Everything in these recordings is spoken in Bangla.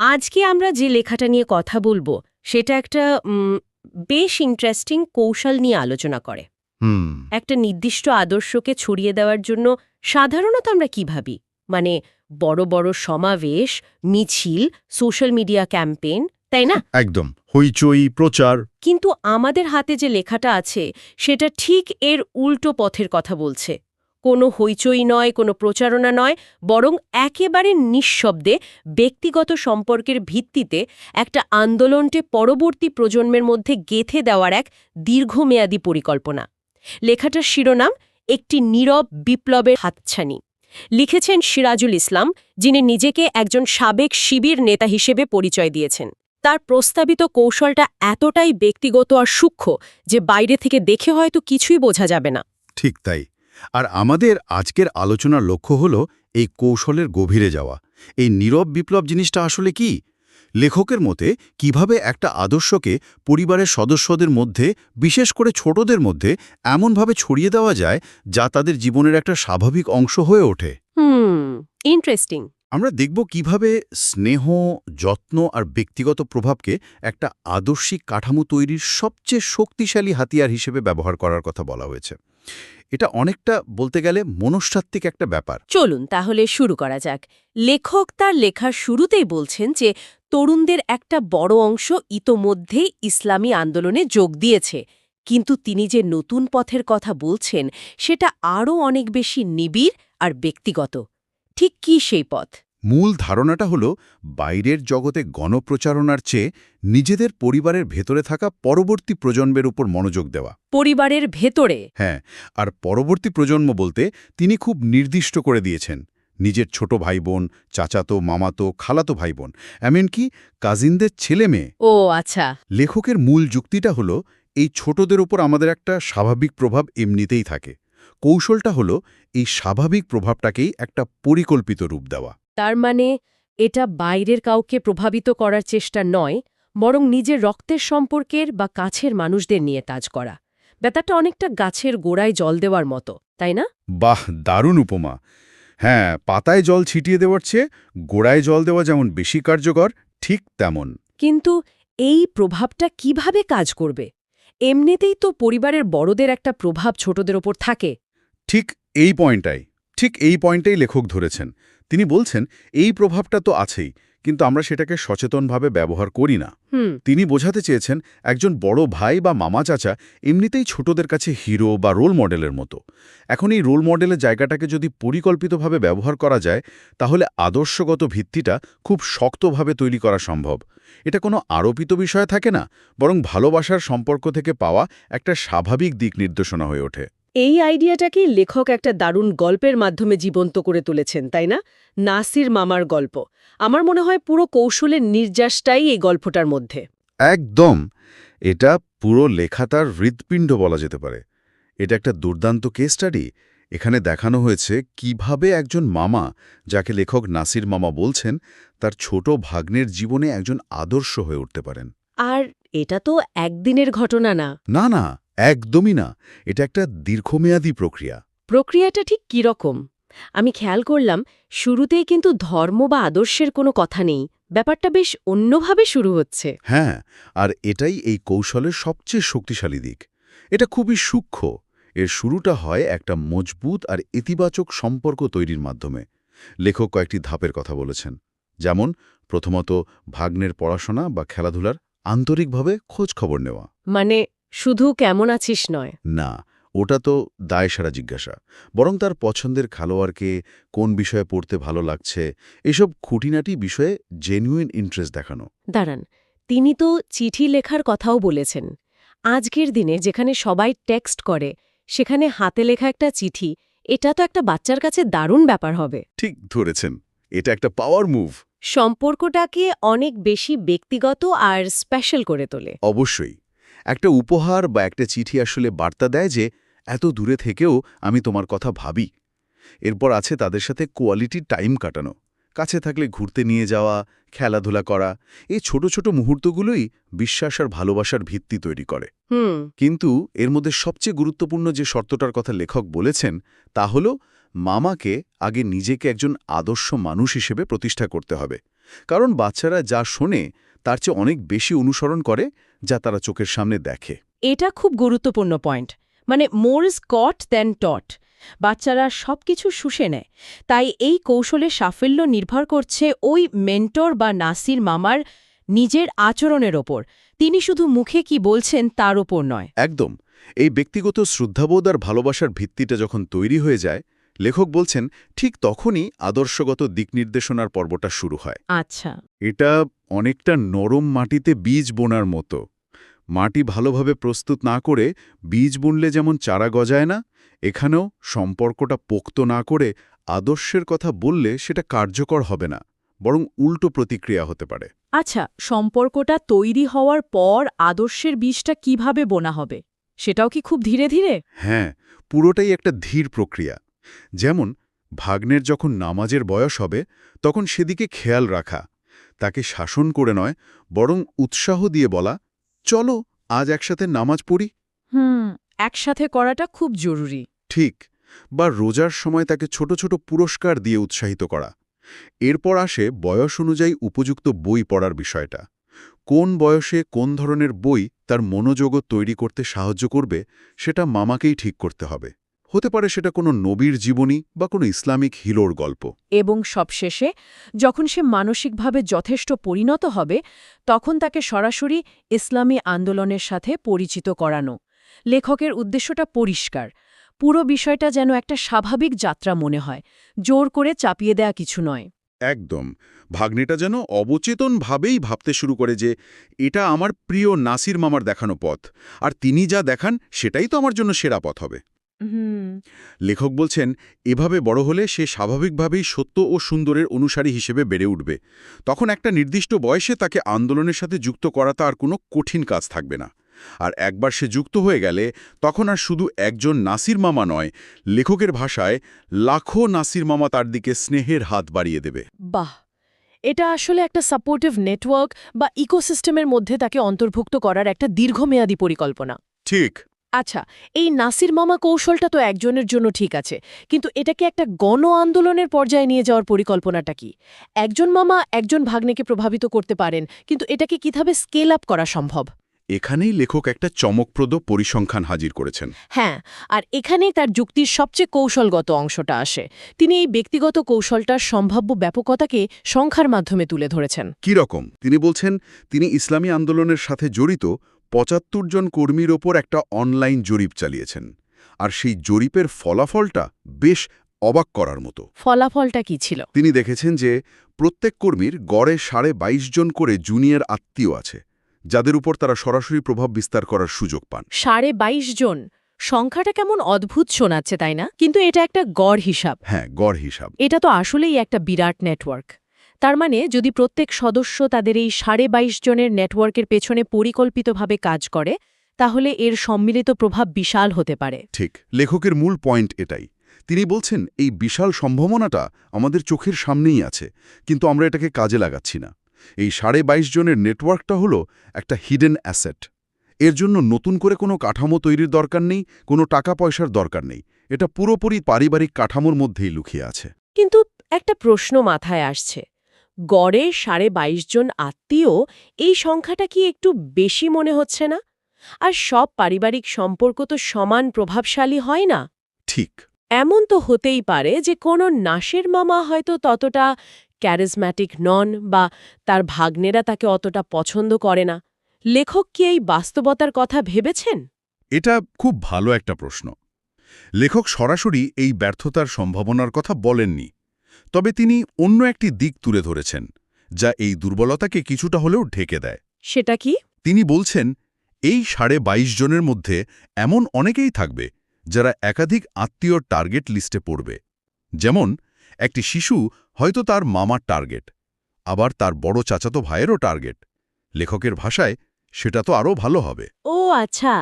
আজকে আমরা যে লেখাটা নিয়ে কথা বলব সেটা একটা বেশ ইন্টারেস্টিং কৌশল নিয়ে আলোচনা করে। হুম। একটা নির্দিষ্ট আদর্শকে ছড়িয়ে দেওয়ার জন্য সাধারণত আমরা কি ভাবি? মানে বড় বড় সমাবেশ মিছিল সোশ্যাল মিডিয়া ক্যাম্পেইন তাই না? একদম হইচই প্রচার। কিন্তু আমাদের হাতে যে লেখাটা আছে সেটা ঠিক এর উল্টো পথের কথা বলছে। কোনো হইচই নয়, কোনো প্রচারণা নয়, বরং একেবারে নিঃশব্দে ব্যক্তিগত সম্পর্কের ভিত্তিতে একটা আন্দোলনটে পরবর্তী প্রজন্মের মধ্যে গেথে দেওয়ার এক দীর্ঘমেয়াদী পরিকল্পনা। লেখাটার শিরোনাম, একটি নীরব বিপ্লবের হাতছানি লিখেছেন সিরাজুল ইসলাম, যিনি নিজেকে একজন সাবেক শিবির নেতা হিসেবে পরিচয় দিয়েছেন। তার প্রস্তাবিত কৌশলটা এতটাই ব্যক্তিগত আর সূক্ষ্ম যে বাইরে থেকে দেখে হয়তো কিছুই বোঝা যাবে না। ঠিক তাই। আর আমাদের আজকের আলোচনার লক্ষ্য হল এই কৌশলের গভীরে যাওয়া। এই নীরব বিপ্লব জিনিসটা আসলে কি? লেখকের মতে কীভাবে একটা আদর্শকে পরিবারের সদস্যদের মধ্যে বিশেষ করে ছোটদের মধ্যে এমনভাবে ছড়িয়ে দেওয়া যায় যা তাদের জীবনের একটা স্বাভাবিক অংশ হয়ে ওঠে? ইন্টারেস্টিং আমরা দেখব কীভাবে স্নেহ যত্ন আর ব্যক্তিগত প্রভাবকে একটা আদর্শিক কাঠামো তৈরির সবচেয়ে শক্তিশালী হাতিয়ার হিসেবে ব্যবহার করার কথা বলা হয়েছে। এটা অনেকটা বলতে গেলে মনস্তাত্ত্বিক একটা ব্যাপার। চলুন তাহলে শুরু করা যাক। লেখক তার লেখার শুরুতেই বলছেন যে, তরুণদের একটা বড় অংশ ইতোমধ্যেই ইসলামী আন্দোলনে যোগ দিয়েছে। কিন্তু তিনি যে নতুন পথের কথা বলছেন, সেটা আরও অনেক বেশি নিবিড় আর ব্যক্তিগত। ঠিক কি সেই পথ? মূল ধারণাটা হলো বাইরের জগতে গণপ্রচারণার চেয়ে নিজেদের পরিবারের ভেতরে থাকা পরবর্তী প্রজন্মের উপর মনোযোগ দেওয়া। পরিবারের ভেতরে? হ্যাঁ আর পরবর্তী প্রজন্ম বলতে তিনি খুব নির্দিষ্ট করে দিয়েছেন। নিজের ছোট ভাই বোন চাচাতো মামাতো খালাতো ভাই বোন এমনকি কাজিনদের ছেলে মেয়ে। ও আচ্ছা। লেখকের মূল যুক্তিটা হলো এই ছোটদের ওপর আমাদের একটা স্বাভাবিক প্রভাব এমনিতেই থাকে। কৌশলটা হলো এই স্বাভাবিক প্রভাবটাকেই একটা পরিকল্পিত রূপ দেওয়া। তার মানে এটা বাইরের কাউকে প্রভাবিত করার চেষ্টা নয় বরং নিজের রক্তের সম্পর্কের বা কাছের মানুষদের নিয়ে কাজ করা। ব্যাপারটা অনেকটা গাছের গোড়ায় জল দেওয়ার মতো তাই না? বাহ দারুণ উপমা। হ্যাঁ পাতায় জল ছিটিয়ে দেওয়ার চেয়ে গোড়ায় জল দেওয়া যেমন বেশি কার্যকর ঠিক তেমন। কিন্তু এই প্রভাবটা কীভাবে কাজ করবে? এমনিতেই তো পরিবারের বড়দের একটা প্রভাব ছোটদের ওপর থাকে। ঠিক এই পয়েন্টটাই ঠিক এই পয়েন্টেই লেখক ধরেছেন। তিনি বলছেন এই প্রভাবটা তো আছেই কিন্তু আমরা সেটাকে সচেতনভাবে ব্যবহার করি না। তিনি বোঝাতে চেয়েছেন একজন বড় ভাই বা মামা চাচা এমনিতেই ছোটদের কাছে হিরো বা রোল মডেলের মতো। এখন এই রোল মডেলের জায়গাটাকে যদি পরিকল্পিতভাবে ব্যবহার করা যায় তাহলে আদর্শগত ভিত্তিটা খুব শক্তভাবে তৈরি করা সম্ভব। এটা কোনো আরোপিত বিষয় থাকে না বরং ভালোবাসার সম্পর্ক থেকে পাওয়া একটা স্বাভাবিক দিক নির্দেশনা হয়ে ওঠে। এই আইডিয়াটাকেই লেখক একটা দারুণ গল্পের মাধ্যমে জীবন্ত করে তুলেছেন তাই না? নাসির মামার গল্প। আমার মনে হয় পুরো কৌশলের নির্যাসটাই এই গল্পটার মধ্যে। একদম! এটা পুরো লেখা তার হৃৎপিণ্ড বলা যেতে পারে। এটা একটা দুর্দান্ত কেস স্টাডি এখানে দেখানো হয়েছে কীভাবে একজন মামা যাকে লেখক নাসির মামা বলছেন তার ছোট ভাগ্নের জীবনে একজন আদর্শ হয়ে উঠতে পারেন। আর এটা তো একদিনের ঘটনা না। না না! একদমই না এটা একটা দীর্ঘমেয়াদী প্রক্রিয়া। প্রক্রিয়াটা ঠিক কীরকম? আমি খেয়াল করলাম শুরুতেই কিন্তু ধর্ম বা আদর্শের কোনো কথা নেই ব্যাপারটা বেশ অন্যভাবে শুরু হচ্ছে। হ্যাঁ আর এটাই এই কৌশলের সবচেয়ে শক্তিশালী দিক। এটা খুবই সূক্ষ্ম এর শুরুটা হয় একটা মজবুত আর ইতিবাচক সম্পর্ক তৈরির মাধ্যমে। লেখক কয়েকটি ধাপের কথা বলেছেন যেমন প্রথমত ভাগ্নের পড়াশোনা বা খেলাধুলার আন্তরিকভাবে খোঁজ খবর নেওয়া। মানে শুধু কেমন আছিস নয়। না ওটা তো দায়সারা জিজ্ঞাসা। বরং তার পছন্দের খেলোয়াড়কে কোন বিষয়ে পড়তে ভালো লাগছে এসব খুঁটিনাটি বিষয়ে জেনুইন ইন্টারেস্ট দেখানো। দাঁড়ান তিনি তো চিঠি লেখার কথাও বলেছেন। আজকের দিনে যেখানে সবাই টেক্সট করে সেখানে হাতে লেখা একটা চিঠি এটা তো একটা বাচ্চার কাছে দারুণ ব্যাপার হবে। ঠিক ধরেছেন এটা একটা পাওয়ার মুভ সম্পর্কটাকে অনেক বেশি ব্যক্তিগত আর স্পেশাল করে তোলে। অবশ্যই। একটা উপহার বা একটা চিঠি আসলে বার্তা দেয় যে এত দূরে থেকেও আমি তোমার কথা ভাবি। এরপর আছে তাদের সাথে কোয়ালিটি টাইম কাটানো। কাছে থাকলে ঘুরতে নিয়ে যাওয়া খেলাধুলা করা এই ছোট ছোট মুহূর্তগুলোই বিশ্বাস আর ভালোবাসার ভিত্তি তৈরি করে। কিন্তু এর মধ্যে সবচেয়ে গুরুত্বপূর্ণ যে শর্তটার কথা লেখক বলেছেন তা হল মামাকে আগে নিজেকে একজন আদর্শ মানুষ হিসেবে প্রতিষ্ঠা করতে হবে। কারণ বাচ্চারা যা শোনে তার চেয়ে অনেক বেশি অনুসরণ করে যা তারা চোখের সামনে দেখে। এটা খুব গুরুত্বপূর্ণ পয়েন্ট। মানে মোর ইজ কট দ্যান টট। বাচ্চারা সবকিছু শুষে নেয়। তাই এই কৌশলে সাফল্য নির্ভর করছে ওই মেন্টর বা নাসির মামার নিজের আচরণের ওপর। তিনি শুধু মুখে কি বলছেন তার ওপর নয়। একদম। এই ব্যক্তিগত শ্রদ্ধাবোধ আর ভালোবাসার ভিত্তিটা যখন তৈরি হয়ে যায় লেখক বলছেন ঠিক তখনই আদর্শগত দিক নির্দেশনার পর্বটা শুরু হয়। আচ্ছা। এটা অনেকটা নরম মাটিতে বীজ বোনার মতো। মাটি ভালোভাবে প্রস্তুত না করে বীজ বুনলে যেমন চারা গজায় না এখানেও সম্পর্কটা পোক্ত না করে আদর্শের কথা বললে সেটা কার্যকর হবে না বরং উল্টো প্রতিক্রিয়া হতে পারে। আচ্ছা সম্পর্কটা তৈরি হওয়ার পর আদর্শের বীজটা কীভাবে বোনা হবে? সেটাও কি খুব ধীরে ধীরে? হ্যাঁ পুরোটাই একটা ধীর প্রক্রিয়া। যেমন ভাগ্নের যখন নামাজের বয়স হবে তখন সেদিকে খেয়াল রাখা তাকে শাসন করে নয় বরং উৎসাহ দিয়ে বলা চলো আজ একসাথে নামাজ পড়ি? হুম একসাথে করাটা খুব জরুরি। ঠিক বা রোজার সময় তাকে ছোট ছোট পুরস্কার দিয়ে উৎসাহিত করা। এরপর আসে বয়স অনুযায়ী উপযুক্ত বই পড়ার বিষয়টা। কোন বয়সে কোন ধরনের বই তার মনোযোগও তৈরি করতে সাহায্য করবে সেটা মামাকেই ঠিক করতে হবে। হতে পারে সেটা কোনো নবীর জীবনী বা কোনো ইসলামিক হিরোর গল্প। এবং সবশেষে যখন সে মানসিকভাবে যথেষ্ট পরিণত হবে তখন তাকে সরাসরি ইসলামী আন্দোলনের সাথে পরিচিত করানো। লেখকের উদ্দেশ্যটা পরিষ্কার। পুরো বিষয়টা যেন একটা স্বাভাবিক যাত্রা মনে হয়। জোর করে চাপিয়ে দেয়া কিছু নয়। একদম। ভাগ্নেটা যেন অবচেতনভাবেই ভাবতে শুরু করে যে এটা আমার প্রিয় নাসির মামার দেখানো পথ। আর তিনি যা দেখান সেটাই তো আমার জন্য সেরা পথ হবে। হুম। লেখক বলছেন এভাবে বড় হলে সে স্বাভাবিকভাবেই সত্য ও সুন্দরের অনুসারী হিসেবে বেড়ে উঠবে। তখন একটা নির্দিষ্ট বয়সে তাকে আন্দোলনের সাথে যুক্ত করাটা আর কোনো কঠিন কাজ থাকবে না। আর একবার সে যুক্ত হয়ে গেলে তখন আর শুধু একজন নাসির মামা নয় লেখকের ভাষায় লাখো নাসির মামা তার দিকে স্নেহের হাত বাড়িয়ে দেবে। বাহ! এটা আসলে একটা সাপোর্টিভ নেটওয়ার্ক বা ইকোসিস্টেমের মধ্যে তাকে অন্তর্ভুক্ত করার একটা দীর্ঘমেয়াদী পরিকল্পনা। ঠিক। আচ্ছা এই নাসির মামা কৌশলটা তো একজনের জন্য ঠিক আছে কিন্তু এটাকে একটা গণ আন্দোলনের পর্যায়ে নিয়ে যাওয়ার পরিকল্পনাটা কি? একজন মামা একজন ভাগ্নেকে প্রভাবিত করতে পারেন কিন্তু এটাকে কীভাবে স্কেল আপ করা সম্ভব? এখানেই লেখক একটা চমকপ্রদ পরিসংখ্যান হাজির করেছেন। হ্যাঁ আর এখানেই তার যুক্তির সবচেয়ে কৌশলগত অংশটা আসে। তিনি এই ব্যক্তিগত কৌশলটার সম্ভাব্য ব্যাপকতাকে সংখ্যার মাধ্যমে তুলে ধরেছেন। কি রকম তিনি বলছেন তিনি ইসলামী আন্দোলনের সাথে জড়িত পঁচাত্তর জন কর্মীর ওপর একটা অনলাইন জরিপ চালিয়েছেন। আর সেই জরিপের ফলাফলটা বেশ অবাক করার মতো। ফলাফলটা কি ছিল? তিনি দেখেছেন যে প্রত্যেক কর্মীর গড়ে সাড়ে বাইশ জন করে জুনিয়র আত্মীয় আছে যাদের উপর তারা সরাসরি প্রভাব বিস্তার করার সুযোগ পান। সাড়ে বাইশ জন? সংখ্যাটা কেমন অদ্ভুত শোনাচ্ছে তাই না? কিন্তু এটা একটা গড় হিসাব। হ্যাঁ গড় হিসাব। এটা তো আসলেই একটা বিরাট নেটওয়ার্ক তার মানে যদি প্রত্যেক সদস্য তাদের এই সাড়ে বাইশ জনের নেটওয়ার্কের পেছনে পরিকল্পিতভাবে কাজ করে তাহলে এর সম্মিলিত প্রভাব বিশাল হতে পারে। ঠিক লেখকের মূল পয়েন্ট এটাই। তিনি বলছেন এই বিশাল সম্ভাবনাটা আমাদের চোখের সামনেই আছে কিন্তু আমরা এটাকে কাজে লাগাচ্ছি না। এই সাড়ে বাইশ জনের নেটওয়ার্কটা হলো একটা হিডেন অ্যাসেট এর জন্য নতুন করে কোনো কাঠামো তৈরির দরকার নেই কোনো টাকা পয়সার দরকার নেই। এটা পুরোপুরি পারিবারিক কাঠামোর মধ্যেই লুকিয়ে আছে। কিন্তু একটা প্রশ্ন মাথায় আসছে। গড়ে সাড়ে বাইশ জন আত্মীয় এই সংখ্যাটা কি একটু বেশি মনে হচ্ছে না? আর সব পারিবারিক সম্পর্ক তো সমান প্রভাবশালী হয় না? ঠিক। এমন তো হতেই পারে যে কোনো নাশের মামা হয়তো ততটা ক্যারিজম্যাটিক নন বা তার ভাগ্নেরা তাকে অতটা পছন্দ করে না। লেখক কি এই বাস্তবতার কথা ভেবেছেন? এটা খুব ভালো একটা প্রশ্ন। লেখক সরাসরি এই ব্যর্থতার সম্ভাবনার কথা বলেননি। তবে তিনি অন্য একটি দিক তুলে ধরেছেন যা এই দুর্বলতাকে কিছুটা হলেও ঢেকে দেয়। সেটা কি? তিনি বলছেন এই সাড়ে বাইশ জনের মধ্যে এমন অনেকেই থাকবে যারা একাধিক আত্মীয় টার্গেট লিস্টে পড়বে। যেমন একটি শিশু হয়তো তার মামার টার্গেট আবার তার বড় চাচাতো ভাইয়েরও টার্গেট। লেখকের ভাষায় সেটা তো আরও ভালো হবে। ও আচ্ছা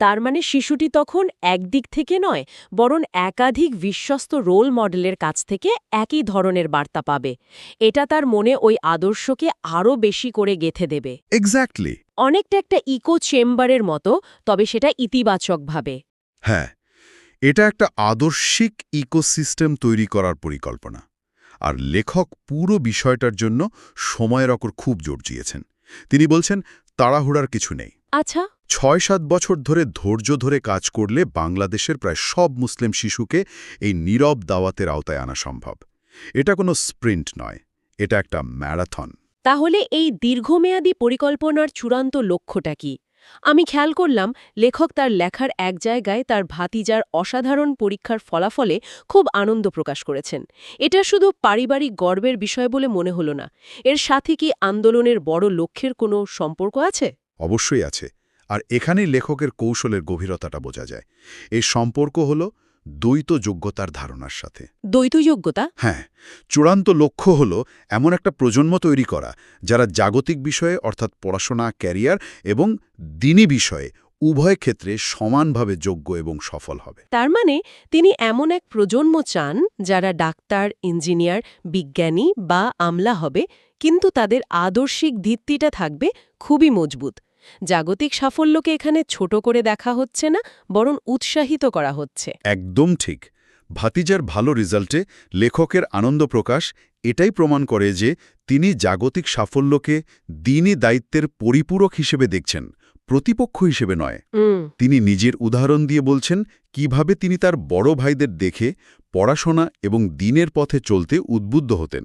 তার মানে শিশুটি তখন একদিক থেকে নয় বরং একাধিক বিশ্বস্ত রোল মডেলের কাছ থেকে একই ধরনের বার্তা পাবে। এটা তার মনে ওই আদর্শকে আরও বেশি করে গেথে দেবে। এক্স্যাক্টলি অনেকটা একটা ইকো চেম্বারের মতো তবে সেটা ইতিবাচকভাবে। হ্যাঁ এটা একটা আদর্শিক ইকোসিস্টেম তৈরি করার পরিকল্পনা। আর লেখক পুরো বিষয়টার জন্য সময়ের অকর খুব জোর দিয়েছেন। তিনি বলছেন তাড়াহুড়ার কিছু নেই। আচ্ছা। ছয় সাত বছর ধরে ধৈর্য ধরে কাজ করলে বাংলাদেশের প্রায় সব মুসলিম শিশুকে এই নীরব দাওয়াতের আওতায় আনা সম্ভব। এটা কোনো স্প্রিন্ট নয় এটা একটা ম্যারাথন। তাহলে এই দীর্ঘমেয়াদী পরিকল্পনার চূড়ান্ত লক্ষ্যটা কি? আমি খেয়াল করলাম লেখক তার লেখার এক জায়গায় তার ভাতিজার অসাধারণ পরীক্ষার ফলাফলে খুব আনন্দ প্রকাশ করেছেন। এটা শুধু পারিবারিক গর্বের বিষয় বলে মনে হল না। এর সাথে কি আন্দোলনের বড় লক্ষ্যের কোনো সম্পর্ক আছে? অবশ্যই আছে। আর এখানেই লেখকের কৌশলের গভীরতাটা বোঝা যায়। এই সম্পর্ক হল দ্বৈত যোগ্যতার ধারণার সাথে। দ্বৈত যোগ্যতা হ্যাঁ চূড়ান্ত লক্ষ্য হল এমন একটা প্রজন্ম তৈরি করা যারা জাগতিক বিষয়ে অর্থাৎ পড়াশোনা ক্যারিয়ার এবং দিনী বিষয়ে উভয় ক্ষেত্রে সমানভাবে যোগ্য এবং সফল হবে। তার মানে তিনি এমন এক প্রজন্ম চান যারা ডাক্তার ইঞ্জিনিয়ার বিজ্ঞানী বা আমলা হবে কিন্তু তাদের আদর্শিক ভিত্তিটা থাকবে খুবই মজবুত। জাগতিক সাফল্যকে এখানে ছোট করে দেখা হচ্ছে না বরং উৎসাহিত করা হচ্ছে। একদম ঠিক। ভাতিজার ভালো রেজাল্টে লেখকের আনন্দ প্রকাশ এটাই প্রমাণ করে যে তিনি জাগতিক সাফল্যকে দিনই দায়িত্বের পরিপূরক হিসেবে দেখছেন প্রতিপক্ষ হিসেবে নয়। তিনি নিজের উদাহরণ দিয়ে বলছেন কীভাবে তিনি তার বড় ভাইদের দেখে পড়াশোনা এবং দিনের পথে চলতে উদ্বুদ্ধ হতেন।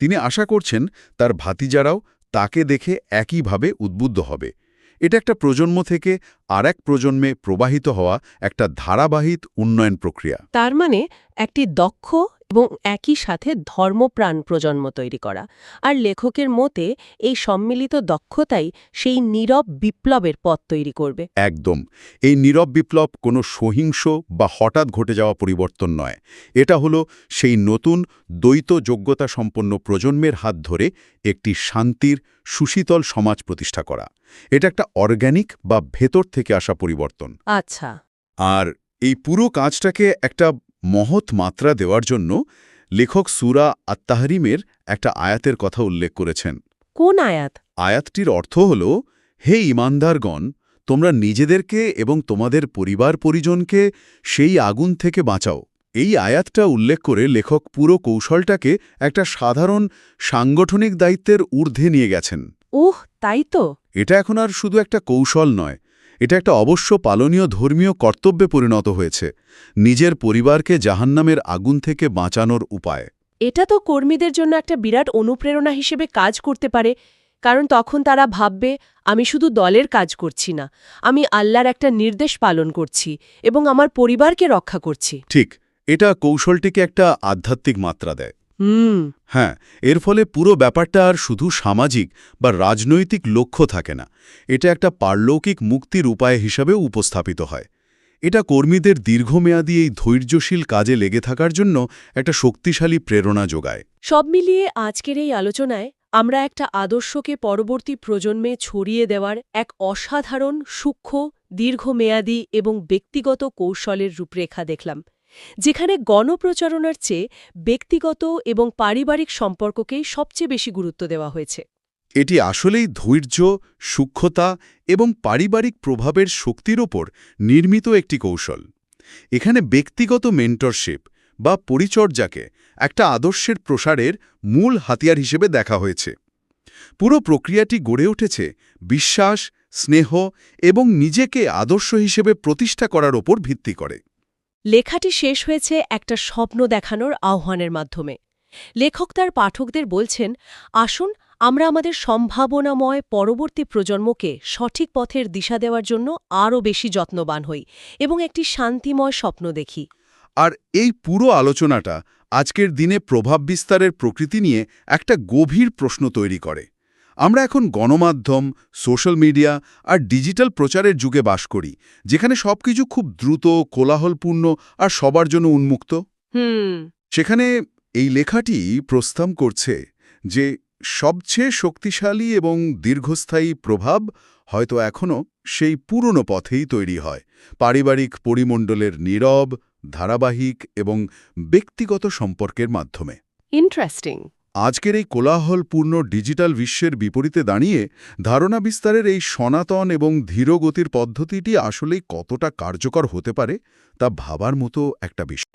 তিনি আশা করছেন তার ভাতিজারাও তাকে দেখে একইভাবে উদ্বুদ্ধ হবে। এটা একটা প্রজন্ম থেকে আর এক প্রজন্মে প্রবাহিত হওয়া একটা ধারাবাহিক উন্নয়ন প্রক্রিয়া। তার মানে একটি দক্ষ এবং একই সাথে ধর্মপ্রাণ প্রজন্ম তৈরি করা। আর লেখকের মতে এই সম্মিলিত দক্ষতাই সেই নীরব বিপ্লবের পথ তৈরি করবে। একদম। এই নীরব বিপ্লব কোনো সহিংস বা হঠাৎ ঘটে যাওয়া পরিবর্তন নয়। এটা হলো সেই নতুন দ্বৈত যোগ্যতা সম্পন্ন প্রজন্মের হাত ধরে একটি শান্তির সুশীতল সমাজ প্রতিষ্ঠা করা। এটা একটা অর্গ্যানিক বা ভেতর থেকে আসা পরিবর্তন। আচ্ছা। আর এই পুরো কাজটাকে একটা মহৎ মাত্রা দেওয়ার জন্য লেখক সুরা আত্মাহরিমের একটা আয়াতের কথা উল্লেখ করেছেন। কোন আয়াত? আয়াতটির অর্থ হল হে ইমানদারগণ তোমরা নিজেদেরকে এবং তোমাদের পরিবার পরিজনকে সেই আগুন থেকে বাঁচাও। এই আয়াতটা উল্লেখ করে লেখক পুরো কৌশলটাকে একটা সাধারণ সাংগঠনিক দায়িত্বের ঊর্ধ্বে নিয়ে গেছেন। ওহ তাই তো। এটা এখন আর শুধু একটা কৌশল নয় এটা একটা অবশ্য পালনীয় ধর্মীয় কর্তব্যে পরিণত হয়েছে নিজের পরিবারকে জাহান্নামের আগুন থেকে বাঁচানোর উপায়। এটা তো কর্মীদের জন্য একটা বিরাট অনুপ্রেরণা হিসেবে কাজ করতে পারে কারণ তখন তারা ভাববে আমি শুধু দলের কাজ করছি না আমি আল্লাহর একটা নির্দেশ পালন করছি এবং আমার পরিবারকে রক্ষা করছি। ঠিক এটা কৌশলটিকে একটা আধ্যাত্মিক মাত্রা দেয়। হুম। হ্যাঁ এর ফলে পুরো ব্যাপারটা আর শুধু সামাজিক বা রাজনৈতিক লক্ষ্য থাকে না। এটা একটা পারলৌকিক মুক্তির উপায় হিসাবেও উপস্থাপিত হয়। এটা কর্মীদের দীর্ঘমেয়াদী এই ধৈর্যশীল কাজে লেগে থাকার জন্য একটা শক্তিশালী প্রেরণা যোগায়। সব মিলিয়ে আজকের এই আলোচনায় আমরা একটা আদর্শকে পরবর্তী প্রজন্মে ছড়িয়ে দেওয়ার এক অসাধারণ সূক্ষ্ম দীর্ঘমেয়াদী এবং ব্যক্তিগত কৌশলের রূপরেখা দেখলাম। যেখানে গণপ্রচারণার চেয়ে ব্যক্তিগত এবং পারিবারিক সম্পর্ককেই সবচেয়ে বেশি গুরুত্ব দেওয়া হয়েছে। এটি আসলেই ধৈর্য, সূক্ষ্মতা এবং পারিবারিক প্রভাবের শক্তির ওপর নির্মিত একটি কৌশল। এখানে ব্যক্তিগত মেন্টরশিপ বা পরিচর্যাকে একটা আদর্শের প্রসারের মূল হাতিয়ার হিসেবে দেখা হয়েছে। পুরো প্রক্রিয়াটি গড়ে উঠেছে বিশ্বাস, স্নেহ এবং নিজেকে আদর্শ হিসেবে প্রতিষ্ঠা করার ওপর ভিত্তি করে। লেখাটি শেষ হয়েছে একটা স্বপ্ন দেখানোর আহ্বানের মাধ্যমে। লেখক তার পাঠকদের বলছেন, আসুন, আমরা আমাদের সম্ভাবনাময় পরবর্তী প্রজন্মকে সঠিক পথের দিশা দেওয়ার জন্য আরও বেশি যত্নবান হই এবং একটি শান্তিময় স্বপ্ন দেখি। আর এই পুরো আলোচনাটা আজকের দিনে প্রভাব বিস্তারের প্রকৃতি নিয়ে একটা গভীর প্রশ্ন তৈরি করে। আমরা এখন গণমাধ্যম সোশ্যাল মিডিয়া আর ডিজিটাল প্রচারের যুগে বাস করি যেখানে সবকিছু খুব দ্রুত কোলাহলপূর্ণ আর সবার জন্য উন্মুক্ত। সেখানে এই লেখাটি প্রস্তাব করছে যে সবচেয়ে শক্তিশালী এবং দীর্ঘস্থায়ী প্রভাব হয়তো এখনও সেই পুরনো পথেই তৈরি হয় পারিবারিক পরিমণ্ডলের নীরব ধারাবাহিক এবং ব্যক্তিগত সম্পর্কের মাধ্যমে। ইন্টারেস্টিং আজকের এই কোলাহলপূর্ণ ডিজিটাল বিশ্বের বিপরীতে দাঁড়িয়ে ধারণা বিস্তারের এই সনাতন এবং ধীরগতির পদ্ধতিটি আসলেই কতটা কার্যকর হতে পারে তা ভাবার মতো একটা বিষয়।